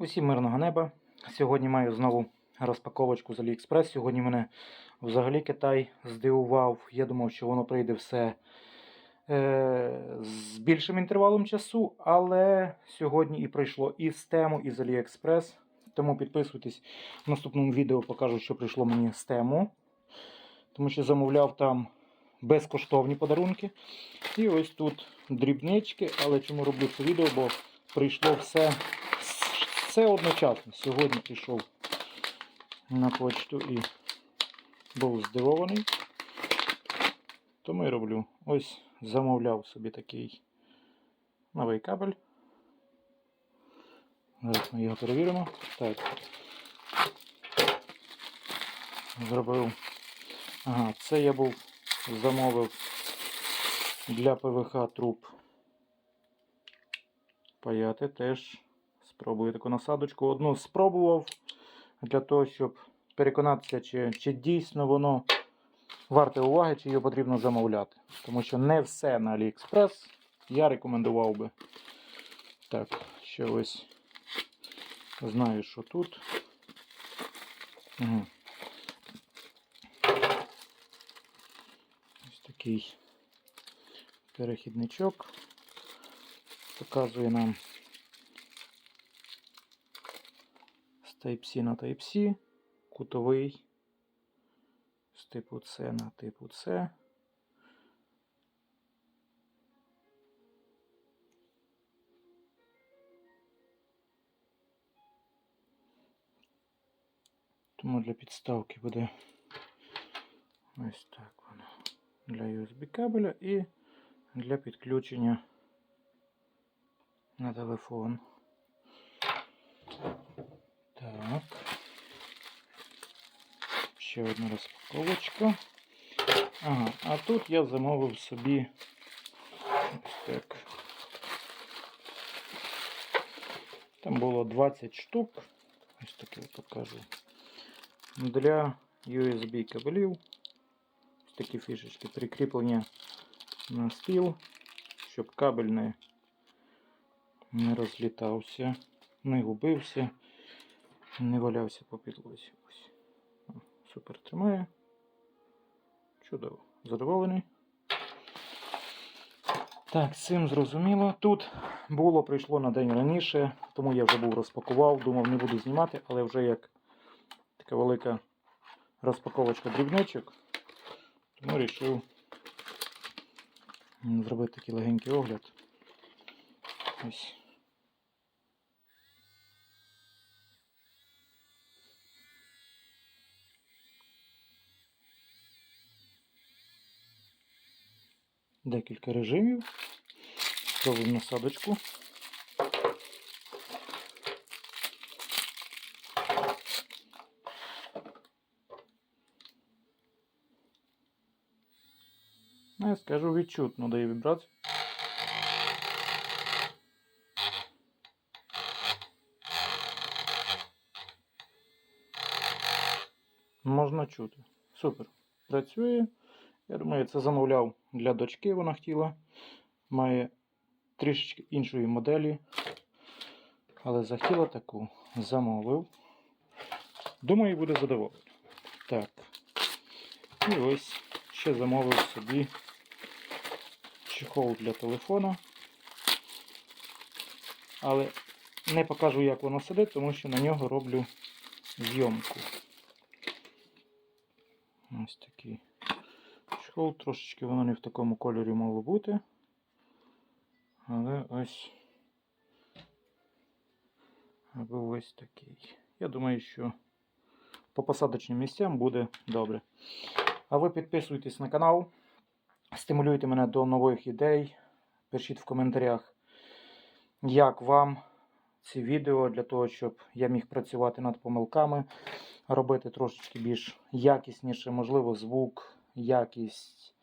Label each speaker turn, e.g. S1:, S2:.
S1: Усім мирного неба. Сьогодні маю знову розпаковочку з AliExpress. Сьогодні мене взагалі Китай здивував. Я думав, що воно прийде все е, з більшим інтервалом часу, але сьогодні і прийшло і з тему, і з AliExpress. Тому підписуйтесь. В наступному відео покажу, що прийшло мені з тему. Тому що замовляв там безкоштовні подарунки. І ось тут дрібнички, але чому роблю це відео? Бо прийшло все, все одночасно. Сьогодні пішов на почту і був здивований. Тому і роблю. Ось замовляв собі такий новий кабель. Зараз ми його перевіримо. Так. Зробив. Ага, це я був замовив для ПВХ труб паяти теж. Спробую таку насадочку. Одну спробував для того, щоб переконатися, чи, чи дійсно воно варте уваги, чи його потрібно замовляти. Тому що не все на AliExpress я рекомендував би. Так, ще ось знаю, що тут. Угу. Ось такий перехідничок показує нам Type-C на Type-C, кутовий з типу C на типу C. Тому для підставки буде ось так воно. Для USB кабеля і для підключення на телефон. Так. Ще одна розпаковочка. Ага, а тут я замовив собі ось так. Там було 20 штук. Ось таке покажу. Для USB кабелів. Ось такі фішечки прикріплення на стіл, щоб кабель не, не розлітався, не губився, не валявся по підлозі. Супер тримає. Чудово. Задоволений. Так, цим зрозуміло. Тут було, прийшло на день раніше, тому я вже був розпакував, думав, не буду знімати, але вже як така велика розпаковочка дрібничок, тому вирішив зробити такий легенький огляд. Ось. Декілька режимів. Спробуємо насадочку. Ну, я скажу відчутно дає вібрацію. Можна чути. Супер. Працює. Я думаю, це замовляв для дочки, вона хотіла. Має трішечки іншої моделі. Але захотіла таку. Замовив. Думаю, буде задоволений. Так. І ось ще замовив собі чехол для телефона. Але не покажу, як воно сидить, тому що на нього роблю зйомку. Ось такий чехол. Трошечки воно не в такому кольорі мало бути. Але ось або ось такий. Я думаю, що по посадочним місцям буде добре. А ви підписуйтесь на канал, стимулюйте мене до нових ідей. Пишіть в коментарях, як вам ці відео, для того, щоб я міг працювати над помилками, робити трошечки більш якісніше, можливо, звук, якість